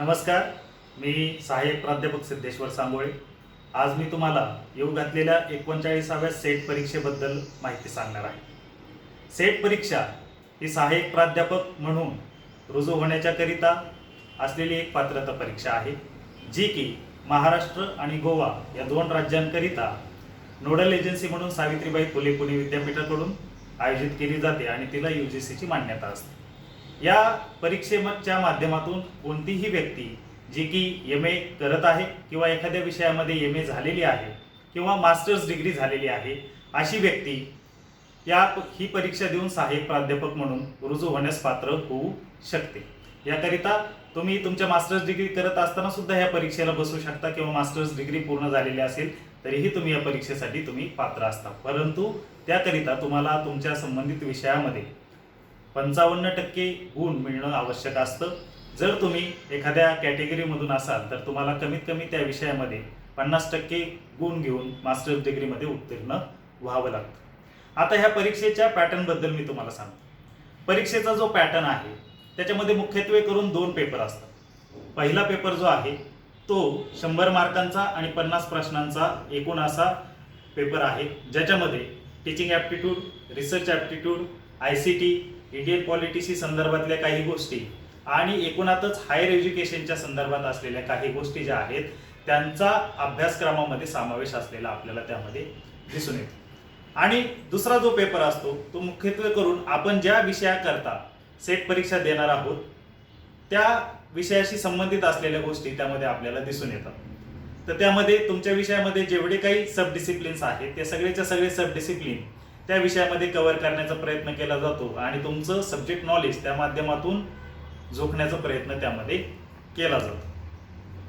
नमस्कार मी सहाय्यक प्राध्यापक सिद्धेश्वर सांगोळे. आज मी तुम्हाला येऊ घातलेल्या एकोणचाळीसाव्या सेट परीक्षेबद्दल माहिती सांगणार आहे. सेट परीक्षा ही सहाय्यक प्राध्यापक म्हणून रुजू होण्याच्याकरिता असलेली एक पात्रता परीक्षा आहे जी की महाराष्ट्र आणि गोवा या दोन राज्यांकरिता नोडल एजन्सी म्हणून सावित्रीबाई फुले पुणे विद्यापीठाकडून आयोजित केली जाते आणि तिला यू जी सीची मान्यता असते. या परीक्षेच्या माध्यमातून कोणतीही व्यक्ती जी की एम ए करत आहे किंवा एखाद्या विषयामध्ये एम ए झालेली आहे किंवा मास्टर्स डिग्री झालेली आहे अशी व्यक्ती या ही परीक्षा देऊन सहाय्यक प्राध्यापक म्हणून रुजू होण्यास पात्र होऊ शकते. याकरिता तुम्ही तुमच्या मास्टर्स डिग्री करत असताना सुद्धा या परीक्षेला बसू शकता किंवा मास्टर्स डिग्री पूर्ण झालेली असेल तरीही तुम्ही या परीक्षेसाठी तुम्ही पात्र असता. परंतु त्याकरिता तुम्हाला तुमच्या संबंधित विषयामध्ये पंचावन्न टक्के गुण मिळणं आवश्यक असतं. जर तुम्ही एखाद्या कॅटेगरीमधून असाल तर तुम्हाला कमीत कमी त्या विषयामध्ये पन्नास टक्के गुण घेऊन मास्टर्स डिग्रीमध्ये उत्तीर्ण व्हावं लागतं. आता ह्या परीक्षेच्या पॅटर्नबद्दल मी तुम्हाला सांगतो. परीक्षेचा जो पॅटर्न आहे त्याच्यामध्ये मुख्यत्वे करून दोन पेपर असतात. पहिला पेपर जो आहे तो शंभर मार्कांचा आणि पन्नास प्रश्नांचा एकूण असा पेपर आहे ज्याच्यामध्ये teaching aptitude research aptitude I C T Indian पॉलिटिसी संदर्भातल्या काही गोष्टी आणि एकूणातच हायर एज्युकेशनच्या संदर्भात असलेल्या काही गोष्टी ज्या आहेत त्यांचा अभ्यासक्रमामध्ये समावेश असलेला आपल्याला त्यामध्ये दिसून येतो. आणि दुसरा जो पेपर असतो तो मुख्यत्वे करून आपण ज्या विषयाकरता सेट परीक्षा देणार आहोत त्या विषयाशी संबंधित असलेल्या गोष्टी त्यामध्ये आपल्याला दिसून येतात. तर त्यामध्ये तुमच्या विषयामध्ये जेवढे काही सब डिसिप्लिन्स आहेत ते सगळेच्या सगळे सब डिसिप्लिन त्या विषयामध्ये कव्हर करण्याचा प्रयत्न केला जातो आणि तुमचं सब्जेक्ट नॉलेज त्या माध्यमातून झोकण्याचा प्रयत्न त्यामध्ये केला जातो.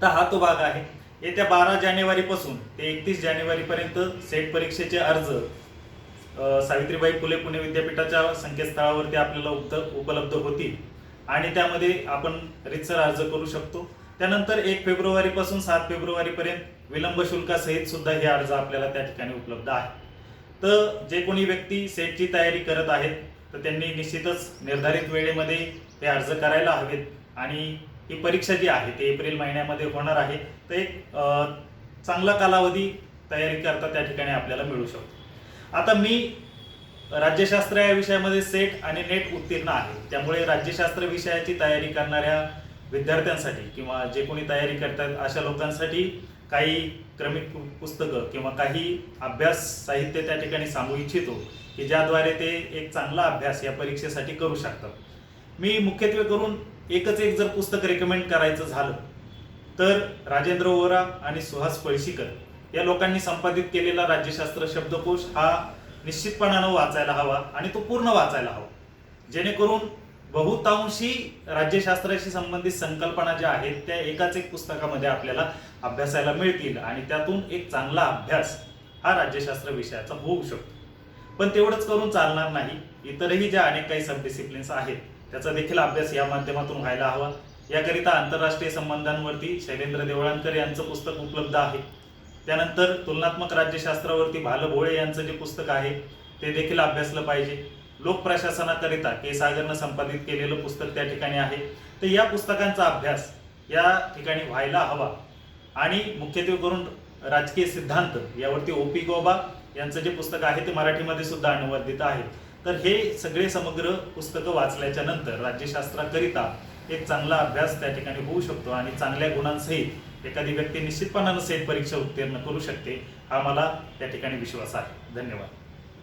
तर हा तो भाग आहे. येत्या बारा जानेवारीपासून ते एकतीस जानेवारीपर्यंत सेट परीक्षेचे अर्ज सावित्रीबाई फुले पुणे विद्यापीठाच्या संकेतस्थळावरती आपल्याला उप उपलब्ध होतील. आणि त्यामध्ये आपण रितसर अर्ज करू शकतो. त्यानंतर एक फेब्रुवारीपासून सात फेब्रुवारीपर्यंत विलंब शुल्कासहित सुद्धा हे अर्ज आपल्याला त्या ठिकाणी उपलब्ध आहे. तर जे कोणी व्यक्ती सेटची तयारी करत आहेत तर त्यांनी निश्चितच निर्धारित वेळेमध्ये ते अर्ज करायला हवेत. आणि ही परीक्षा जी आहे ती एप्रिल महिन्यामध्ये होणार आहे. तर एक चांगला कालावधी तयारी करता त्या ठिकाणी आपल्याला मिळू शकतो. आता मी राज्यशास्त्र या विषयामध्ये सेट आणि नेट उत्तीर्ण आहे. त्यामुळे राज्यशास्त्र विषयाची तयारी करणाऱ्या विद्यार्थ्यांसाठी किंवा जे कोणी तयारी करतात अशा लोकांसाठी काही क्रमिक पुस्तकं किंवा काही अभ्यास साहित्य त्या ठिकाणी सांगू इच्छितो की ज्याद्वारे ते एक चांगला अभ्यास या परीक्षेसाठी करू शकतात. मी मुख्यत्वे करून एकच एक जर पुस्तक रेकमेंड करायचं झालं तर राजेंद्र ओरा आणि सुहास पळशीकर या लोकांनी संपादित केलेला राज्यशास्त्र शब्दकोश हा निश्चितपणानं वाचायला हवा आणि तो पूर्ण वाचायला हवा. जेणेकरून बहुतांशी राज्यशास्त्राशी संबंधित संकल्पना ज्या आहेत त्या एकाच एक पुस्तकामध्ये आपल्याला अभ्यासायला मिळतील आणि त्यातून एक चांगला अभ्यास हा राज्यशास्त्र विषयाचा होऊ शकतो. पण तेवढंच करून चालणार नाही. इतरही ज्या अनेक काही सब डिसिप्लिन्स आहेत त्याचा देखील अभ्यास या माध्यमातून व्हायला हवा. याकरिता आंतरराष्ट्रीय संबंधांवरती शैलेंद्र देवळांकर यांचं पुस्तक उपलब्ध आहे. त्यानंतर तुलनात्मक राज्यशास्त्रावरती भाल भोळे यांचं जे पुस्तक आहे ते देखील अभ्यासलं पाहिजे. लोक प्रशासनाकरिता के. सागरनं संपादित केलेलं पुस्तक त्या ठिकाणी आहे. तर या पुस्तकांचा अभ्यास या ठिकाणी व्हायला हवा. आणि मुख्यत्वे करून राजकीय सिद्धांत यावरती ओ. पी. गोबा यांचं जे पुस्तक आहे ते मराठीमध्ये सुद्धा अनुवादित आहे. तर हे सगळे समग्र पुस्तकं वाचल्याच्या नंतर राज्यशास्त्राकरिता एक चांगला अभ्यास त्या ठिकाणी होऊ शकतो आणि चांगल्या गुणांसहित एखादी व्यक्ती निश्चितपणानं सेट परीक्षा उत्तीर्ण करू शकते हा मला त्या ठिकाणी विश्वास आहे. धन्यवाद.